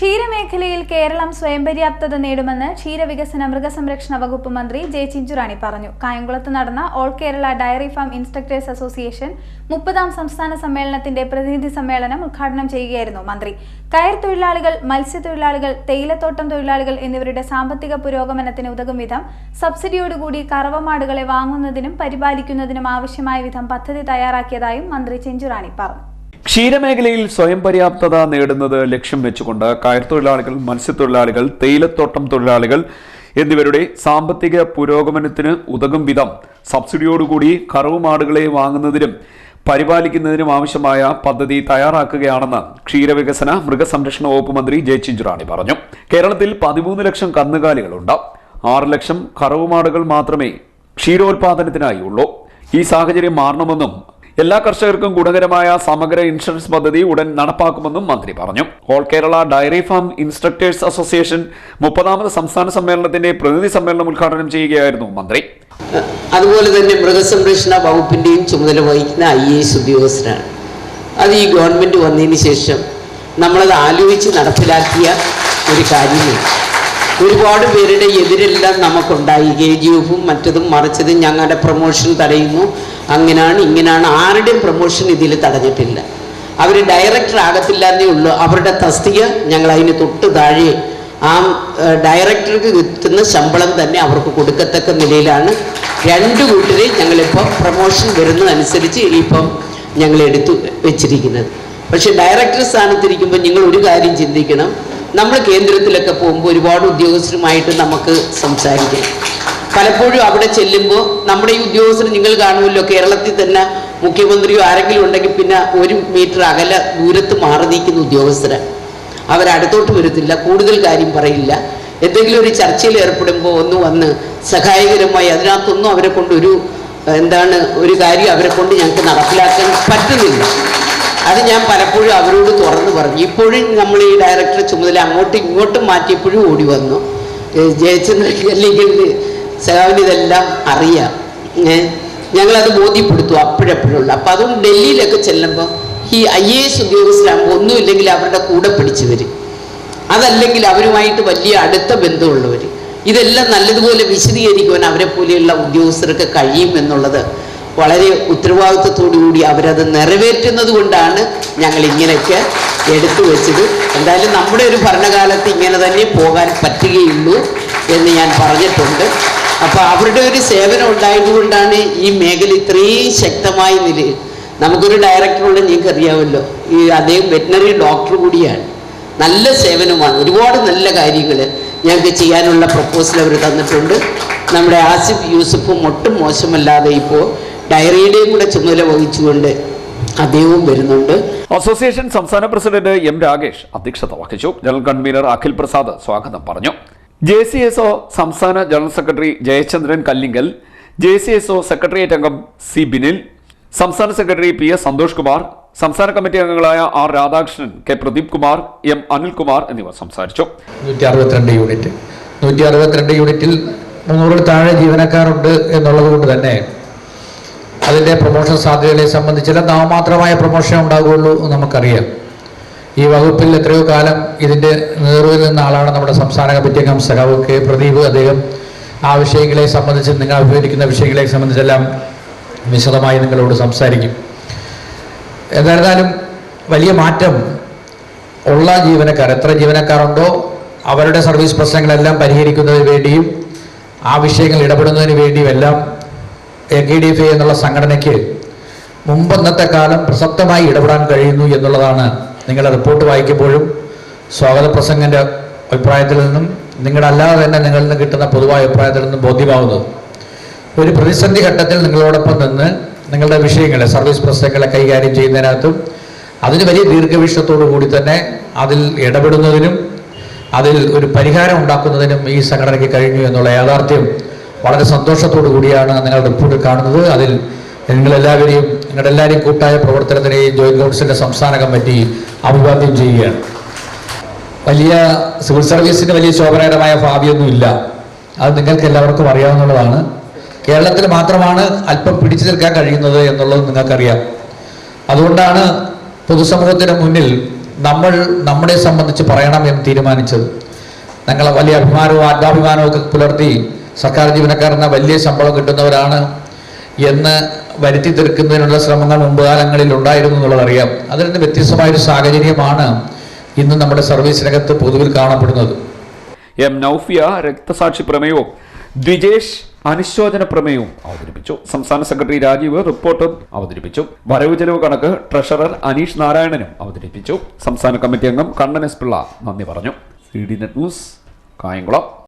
ക്ഷീരമേഖലയിൽ കേരളം സ്വയം പര്യാപ്തത നേടുമെന്ന് ക്ഷീരവികസന മൃഗസംരക്ഷണ വകുപ്പ് മന്ത്രി ജെ ചിഞ്ചുറാണി പറഞ്ഞു. കായംകുളത്ത് നടന്ന all Kerala dairy farm instructors association മുപ്പതാം സംസ്ഥാന സമ്മേളനത്തിന്റെ പ്രതിനിധി സമ്മേളനം ഉദ്ഘാടനം ചെയ്യുകയായിരുന്നു മന്ത്രി. കയർ തൊഴിലാളികൾ മത്സ്യത്തൊഴിലാളികൾ തേയിലത്തോട്ടം തൊഴിലാളികൾ എന്നിവരുടെ സാമ്പത്തിക പുരോഗമനത്തിന് ഉതകും വിധം സബ്സിഡിയോടുകൂടി കറവമാടുകളെ വാങ്ങുന്നതിനും പരിപാലിക്കുന്നതിനും ആവശ്യമായ വിധം പദ്ധതി തയ്യാറാക്കിയതായും മന്ത്രി ചിഞ്ചുറാണി പറഞ്ഞു. ക്ഷീരമേഖലയിൽ സ്വയം പര്യാപ്തത നേടുന്നത് ലക്ഷ്യം വെച്ചുകൊണ്ട് കയർ തൊഴിലാളികൾ മത്സ്യത്തൊഴിലാളികൾ തേയിലത്തോട്ടം തൊഴിലാളികൾ എന്നിവരുടെ സാമ്പത്തിക പുരോഗമനത്തിന് ഉതകും വിധം സബ്സിഡിയോടുകൂടി കറവുമാടുകളെ വാങ്ങുന്നതിനും പരിപാലിക്കുന്നതിനും ആവശ്യമായ പദ്ധതി തയ്യാറാക്കുകയാണെന്ന് ക്ഷീരവികസന മൃഗസംരക്ഷണ വകുപ്പ് മന്ത്രി ജയചിഞ്ചുറാണി പറഞ്ഞു. കേരളത്തിൽ പതിമൂന്ന് ലക്ഷം കന്നുകാലികളുണ്ട്. ആറ് ലക്ഷം കറവുമാടുകൾ മാത്രമേ ക്ഷീരോത്പാദനത്തിനായി ഉള്ളൂ. ഈ സാഹചര്യം മാറണമെന്നും എല്ലാ കർഷകർക്കും ഗുണകരമായ സമഗ്ര ഇൻഷുറൻസ് പദ്ധതി ഉടൻ നടപ്പാക്കുമെന്നും മന്ത്രി പറഞ്ഞു. All Kerala dairy farm instructors association മുപ്പതാമത് സംസ്ഥാന സമ്മേളനത്തിന്റെ പ്രതിനിധി സമ്മേളനം ഉദ്ഘാടനം ചെയ്യുകയായിരുന്നു മന്ത്രി. അതുപോലെ തന്നെ മൃഗസംരക്ഷണ വകുപ്പിന്റെയും ചുമതല വഹിക്കുന്ന ഐ എസ് ഉദ്യോഗസ്ഥരാണ്. അത് ഈ ഗവൺമെന്റ് വന്നതിന് ശേഷം നമ്മളത് ആലോചിച്ച് നടപ്പിലാക്കിയ ഒരു കാര്യമാണ്. ഒരുപാട് പേരുടെ എതിരെല്ലാം നമുക്കുണ്ടായി. കെ ജി എഫും മറ്റതും മറിച്ചതും ഞങ്ങളുടെ പ്രൊമോഷൻ തടയുന്നു. അങ്ങനെയാണ് ഇങ്ങനെയാണ് ആരുടെയും പ്രൊമോഷൻ ഇതിൽ തടഞ്ഞിട്ടില്ല. അവർ ഡയറക്ടർ ആകത്തില്ല എന്നേ ഉള്ളൂ. അവരുടെ തസ്തിക ഞങ്ങൾ അതിന് തൊട്ട് താഴെ ആ ഡയറക്ടർക്ക് കിട്ടുന്ന ശമ്പളം തന്നെ അവർക്ക് കൊടുക്കത്തക്ക നിലയിലാണ്. രണ്ട് കൂട്ടരെ ഞങ്ങളിപ്പോൾ പ്രൊമോഷൻ വരുന്നതനുസരിച്ച് ഇപ്പം ഞങ്ങൾ എടുത്തു വെച്ചിരിക്കുന്നത്. പക്ഷേ ഡയറക്ടർ സ്ഥാനത്തിരിക്കുമ്പോൾ നിങ്ങൾ ഒരു കാര്യം ചിന്തിക്കണം. നമ്മൾ കേന്ദ്രത്തിലൊക്കെ പോകുമ്പോൾ ഒരുപാട് ഉദ്യോഗസ്ഥരുമായിട്ട് നമുക്ക് സംസാരിക്കാം. പലപ്പോഴും അവിടെ ചെല്ലുമ്പോൾ നമ്മുടെ ഈ ഉദ്യോഗസ്ഥർ നിങ്ങൾ കാണുമല്ലോ കേരളത്തിൽ തന്നെ മുഖ്യമന്ത്രിയോ ആരെങ്കിലും ഉണ്ടെങ്കിൽ പിന്നെ ഒരു മീറ്റർ അകല ദൂരത്ത് മാറി നിൽക്കുന്ന ഉദ്യോഗസ്ഥരെ അവരടുത്തോട്ട് വരത്തില്ല കൂടുതൽ കാര്യം പറയില്ല. എന്തെങ്കിലും ഒരു ചർച്ചയിൽ ഏർപ്പെടുമ്പോൾ ഒന്ന് വന്ന് സഹായകരമായി അതിനകത്തൊന്നും അവരെ കൊണ്ട് ഒരു എന്താണ് ഒരു കാര്യം അവരെ കൊണ്ട് ഞങ്ങൾക്ക് നടപ്പിലാക്കാൻ പറ്റുന്നില്ല. അത് ഞാൻ പലപ്പോഴും അവരോട് തുറന്നു പറഞ്ഞു. ഇപ്പോഴും നമ്മൾ ഈ ഡയറക്ടറെ ചുമതല അങ്ങോട്ടും ഇങ്ങോട്ടും മാറ്റിയപ്പോഴും ഓടി വന്നു. ജയചന്ദ്രൻ അല്ലെങ്കിൽ സഹാവിന് ഇതെല്ലാം അറിയാം. ഏ, ഞങ്ങളത് ബോധ്യപ്പെടുത്തും അപ്പോഴപ്പോഴുള്ള. അപ്പം അതുകൊണ്ട് ഡൽഹിയിലൊക്കെ ചെല്ലുമ്പോൾ ഈ ഐ എ എസ് ഉദ്യോഗസ്ഥരാകുമ്പോൾ ഒന്നുമില്ലെങ്കിൽ അവരുടെ കൂടെ പിടിച്ചു വരും അതല്ലെങ്കിൽ അവരുമായിട്ട് വലിയ അടുത്ത ബന്ധമുള്ളവർ ഇതെല്ലാം നല്ലതുപോലെ വിശദീകരിക്കുവാൻ അവരെ പോലെയുള്ള ഉദ്യോഗസ്ഥർക്ക് കഴിയും എന്നുള്ളത് വളരെ കൂടി അവരത് നിറവേറ്റുന്നത് കൊണ്ടാണ് ഞങ്ങൾ ഇങ്ങനെയൊക്കെ എടുത്തു വെച്ചത്. എന്തായാലും നമ്മുടെ ഒരു ഭരണകാലത്ത് ഇങ്ങനെ തന്നെ പോകാൻ പറ്റുകയുള്ളൂ എന്ന് ഞാൻ പറഞ്ഞിട്ടുണ്ട്. അപ്പോൾ അവരുടെ ഒരു സേവനം ഉണ്ടായതുകൊണ്ടാണ് ഈ മേഖല ഇത്രയും ശക്തമായി നിലയിൽ നമുക്കൊരു ഡയറക്ടറുള്ള നിങ്ങൾക്ക് അറിയാമല്ലോ. ഈ അദ്ദേഹം വെറ്റിനറി ഡോക്ടർ കൂടിയാണ്. നല്ല സേവനമാണ്. ഒരുപാട് നല്ല കാര്യങ്ങൾ ഞങ്ങൾക്ക് ചെയ്യാനുള്ള പ്രപ്പോസൽ അവർ തന്നിട്ടുണ്ട്. നമ്മുടെ ആസിഫ് യൂസഫും ഒട്ടും മോശമല്ലാതെ ഇപ്പോൾ ഡയറിയുടെയും കൂടെ ചുമതല വഹിച്ചുകൊണ്ട് അദ്ദേഹവും വരുന്നുണ്ട്. അസോസിയേഷൻ സംസ്ഥാന പ്രസിഡന്റ് എം രാകേഷ് അധ്യക്ഷത വഹിച്ചു. ജനറൽ കൺവീനർ അഖിൽ പ്രസാദ് സ്വാഗതം പറഞ്ഞു. ജെ സി എസ് ഒ സംസ്ഥാന general secretary Jayachandran Kallingal J C S O secretariat അംഗം സി ബിനിൽ സംസ്ഥാന secretary P S Santhosh Kumar സംസ്ഥാന കമ്മിറ്റി അംഗങ്ങളായ R Radhakrishnan K Pradeep Kumar M Anilkumar എന്നിവർ സംസാരിച്ചു. നൂറ്റി അറുപത്തിരണ്ട് യൂണിറ്റ്. നൂറ്റി അറുപത്തിരണ്ട് യൂണിറ്റിൽ മുന്നൂറിൽ താഴെ ജീവനക്കാരുണ്ട് എന്നുള്ളത് കൊണ്ട് തന്നെ അതിന്റെ പ്രൊമോഷൻ സാധ്യതകളെ സംബന്ധിച്ചുള്ള നാമമാത്രമായ പ്രൊമോഷൻ ഉണ്ടാകുകയുള്ളൂ നമുക്കറിയാം. ഈ വകുപ്പിൽ എത്രയോ കാലം ഇതിന്റെ നേതൃത്വത്തിൽ നിന്ന ആളാണ് നമ്മുടെ സംസ്ഥാന കമ്മിറ്റി അംഗം സഖാവ് കെ പ്രദീപ്. അദ്ദേഹം ആ വിഷയങ്ങളെ സംബന്ധിച്ച് നിങ്ങൾ അഭിമുഖീകരിക്കുന്ന വിഷയങ്ങളെ സംബന്ധിച്ചെല്ലാം വിശദമായി നിങ്ങളോട് സംസാരിക്കും. എന്തായിരുന്നാലും വലിയ മാറ്റം ഉള്ള ജീവനക്കാർ എത്ര ജീവനക്കാരുണ്ടോ അവരുടെ സർവീസ് പ്രശ്നങ്ങളെല്ലാം പരിഹരിക്കുന്നതിന് വേണ്ടിയും ആ വിഷയങ്ങൾ ഇടപെടുന്നതിന് വേണ്ടിയും എല്ലാം എ കെ ഡി എഫ് എന്നുള്ള സംഘടനയ്ക്ക് മുമ്പന്നത്തെ കാലം പ്രസക്തമായി ഇടപെടാൻ കഴിയുന്നു എന്നുള്ളതാണ് നിങ്ങളുടെ റിപ്പോർട്ട് വായിക്കുമ്പോഴും സ്വാഗത പ്രസംഗന്റെ അഭിപ്രായത്തിൽ നിന്നും നിങ്ങളുടെ അല്ലാതെ തന്നെ നിങ്ങളിൽ നിന്ന് കിട്ടുന്ന പൊതുവായ അഭിപ്രായത്തിൽ നിന്നും ബോധ്യമാവുന്നത് ഒരു പ്രതിസന്ധി ഘട്ടത്തിൽ നിങ്ങളോടൊപ്പം നിന്ന് നിങ്ങളുടെ വിഷയങ്ങളെ സർവീസ് പ്രശ്നങ്ങളെ കൈകാര്യം ചെയ്യുന്നതിനകത്തും അതിന് വലിയ ദീർഘവീക്ഷണത്തോടു കൂടി തന്നെ അതിൽ ഇടപെടുന്നതിനും അതിൽ ഒരു പരിഹാരം ഉണ്ടാക്കുന്നതിനും ഈ സംഘടനയ്ക്ക് കഴിഞ്ഞു എന്നുള്ള യാഥാർത്ഥ്യം വളരെ സന്തോഷത്തോടു കൂടിയാണ് നിങ്ങൾ റിപ്പോർട്ടിൽ കാണുന്നത്. അതിൽ നിങ്ങളെല്ലാവരെയും നിങ്ങളുടെ എല്ലാവരെയും കൂട്ടായ പ്രവർത്തനത്തിനെയും ജോയിന്റ് കൗൺസിലിന്റെ സംസ്ഥാന കമ്മിറ്റി അഭിവാദ്യം ചെയ്യുകയാണ്. വലിയ സിവിൽ സർവീസിന് വലിയ ശോഭനകരമായ ഭാവിയൊന്നുമില്ല. അത് നിങ്ങൾക്ക് എല്ലാവർക്കും അറിയാവുന്നതാണ്. കേരളത്തിൽ മാത്രമാണ് അല്പം പിടിച്ചു നിൽക്കാൻ കഴിയുന്നത് എന്നുള്ളത് നിങ്ങൾക്കറിയാം. അതുകൊണ്ടാണ് പൊതുസമൂഹത്തിന് മുന്നിൽ നമ്മൾ നമ്മളെ സംബന്ധിച്ച് പറയണം എന്ന് തീരുമാനിച്ചത്. ഞങ്ങൾ വലിയ അഭിമാനവും ആത്മാഭിമാനവും ഒക്കെ പുലർത്തി സർക്കാർ ജീവനക്കാരെന്ന വലിയ ശമ്പളം കിട്ടുന്നവരാണ് എന്ന് വരുത്തി തീർക്കുന്നതിനുള്ള ശ്രമങ്ങൾ മുമ്പ് കാലങ്ങളിൽ ഉണ്ടായിരുന്നു എന്നുള്ളതറിയാം അതിൽ നിന്ന് വ്യത്യസ്തമായൊരു സാഹചര്യമാണ് ഇന്ന് നമ്മുടെ സർവീസിനകത്ത് പൊതുവിൽ കാണപ്പെടുന്നത്. എം നൌഫിയ രക്തസാക്ഷി പ്രമേയവും ദ്വിജേഷ് അനുശോചന പ്രമേയവും അവതരിപ്പിച്ചു. സംസ്ഥാന സെക്രട്ടറി രാജീവ് റിപ്പോർട്ടും അവതരിപ്പിച്ചു. വരവ് ചെലവ് കണക്ക് ട്രഷറർ അനീഷ് നാരായണനും അവതരിപ്പിച്ചു. സംസ്ഥാന കമ്മിറ്റി അംഗം കണ്ണൻ എസ് പിള്ള നന്ദി പറഞ്ഞു. C D net news Kayamkulam.